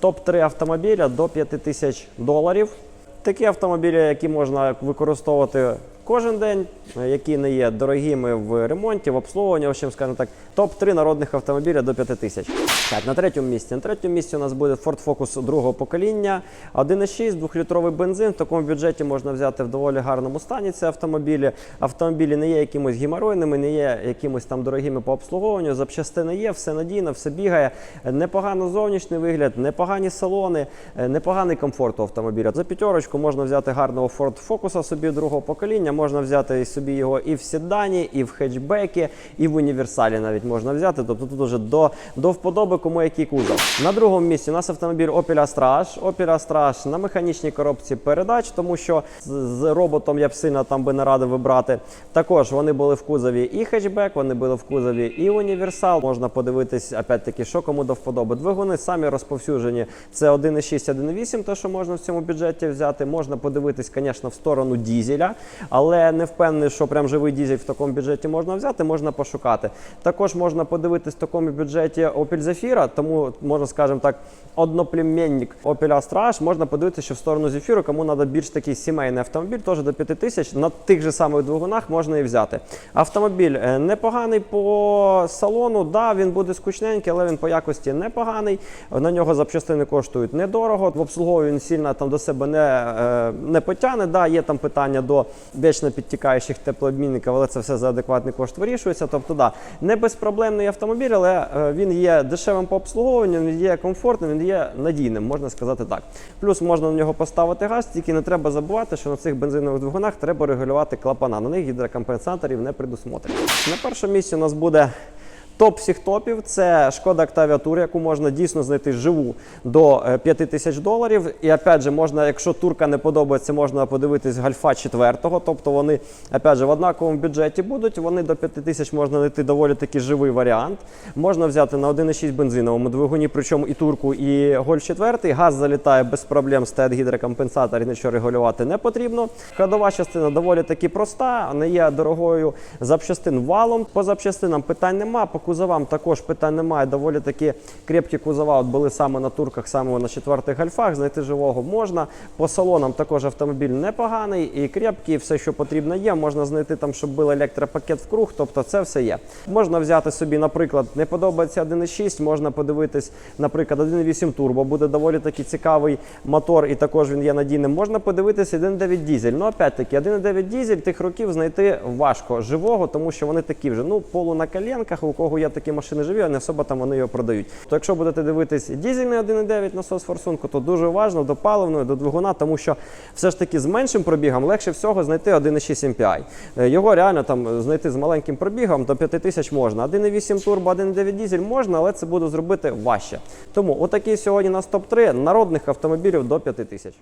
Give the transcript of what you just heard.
Топ-3 автомобіля до 5 тисяч доларів. Такі автомобілі, які можна використовувати кожен день, е, які не є дорогими в ремонті, в обслуговуванні, в общем, скажімо так, топ-3 народних автомобіля до 5 тисяч. Так, на третьому місці. На третьому місці у нас буде Ford Focus другого покоління. 1,6, 2-літровий бензин. В такому бюджеті можна взяти в доволі гарному стані ці автомобілі. Автомобілі не є якимось геморойними, не є якимось там дорогими по обслуговуванню. Запчастини є, все надійно, все бігає. Непогано зовнішній вигляд, непогані салони, е, непоганий комфорт у автомобіля. За п'ятерочку можна взяти гарного Ford Focus собі другого покоління. Можна взяти собі його і в седані, і в хетчбекі, і в універсалі навіть можна взяти. Тобто тут уже до, до вподоби, кому який кузов. На другому місці у нас автомобіль Opel Astra. Opel Astra на механічній коробці передач, тому що з, роботом я б сильно там би не радив вибрати. Також вони були в кузові і хетчбек, вони були в кузові і універсал. Можна подивитись, опять-таки, що кому до вподоби. Двигуни самі розповсюджені. Це 1,6, 1,8, те, що можна в цьому бюджеті взяти. Можна подивитись, звісно, в сторону дізеля, але не впевнений, що прям живий дізель в такому бюджеті можна взяти, можна пошукати. Також можна подивитись в такому бюджеті Opel Zafira, тому можна, скажімо так, одноплемінник Opel Astra, можна подивитися, що в сторону Zafira, кому треба більш такий сімейний автомобіль, теж до 5 тисяч, на тих же самих двигунах можна і взяти. Автомобіль е, непоганий по салону, да, він буде скучненький, але він по якості непоганий. На нього запчастини коштують недорого. В обслуговуванні він сильно там до себе не, е, не потягне. Да, є там питання до вічно підтікаючих теплообмінників, але це все за адекватний кошт вирішується. Тобто, да, не безпроблемний автомобіль, але е, він є дешевим по обслуговуванню, він є комфортним, він є надійним, можна сказати так. Плюс можна на нього поставити газ, тільки не треба забувати, що на цих бензинових двигунах треба регулювати клапана. На них гідрокомпенсаторів не предусмотрено. На першому місці у нас буде. Топ всіх топів це шкода Octavia Tour, яку можна дійсно знайти живу до е, 5 тисяч доларів. І опять же, можна, якщо турка не подобається, можна подивитись гальфа 4-го. Тобто вони опять же, в однаковому бюджеті будуть. Вони до 5 тисяч можна знайти доволі таки живий варіант. Можна взяти на 1,6 бензиновому двигуні, причому і турку, і голь 4 Газ залітає без проблем, стоять гідрокомпенсатор і нічого регулювати не потрібно. Ходова частина доволі таки проста, не є дорогою запчастин валом. По запчастинам питань нема. Кузовам також питань немає. Доволі таки крепкі кузова от були саме на турках, саме на четвертих гальфах. Знайти живого можна. По салонам також автомобіль непоганий і крепкий, все, що потрібно є. Можна знайти там, щоб був електропакет в круг, тобто це все є. Можна взяти собі, наприклад, не подобається 1.6, можна подивитись, наприклад, 1.8 турбо, буде доволі таки цікавий мотор, і також він є надійним. Можна подивитись 1.9 дізель. Ну, опять-таки, 1.9 дізель тих років знайти важко живого, тому що вони такі вже ну полу на коленках, у кого є такі машини живі, а не особо там вони його продають. То якщо будете дивитись дізельний 1.9 насос форсунку, то дуже уважно до паливної, до двигуна, тому що все ж таки з меншим пробігом легше всього знайти 1.6 MPI. Е, Його реально там знайти з маленьким пробігом до 5 тисяч можна. 1.8 турбо, 1.9 дізель можна, але це буде зробити важче. Тому отакий сьогодні у нас топ-3 народних автомобілів до 5 тисяч.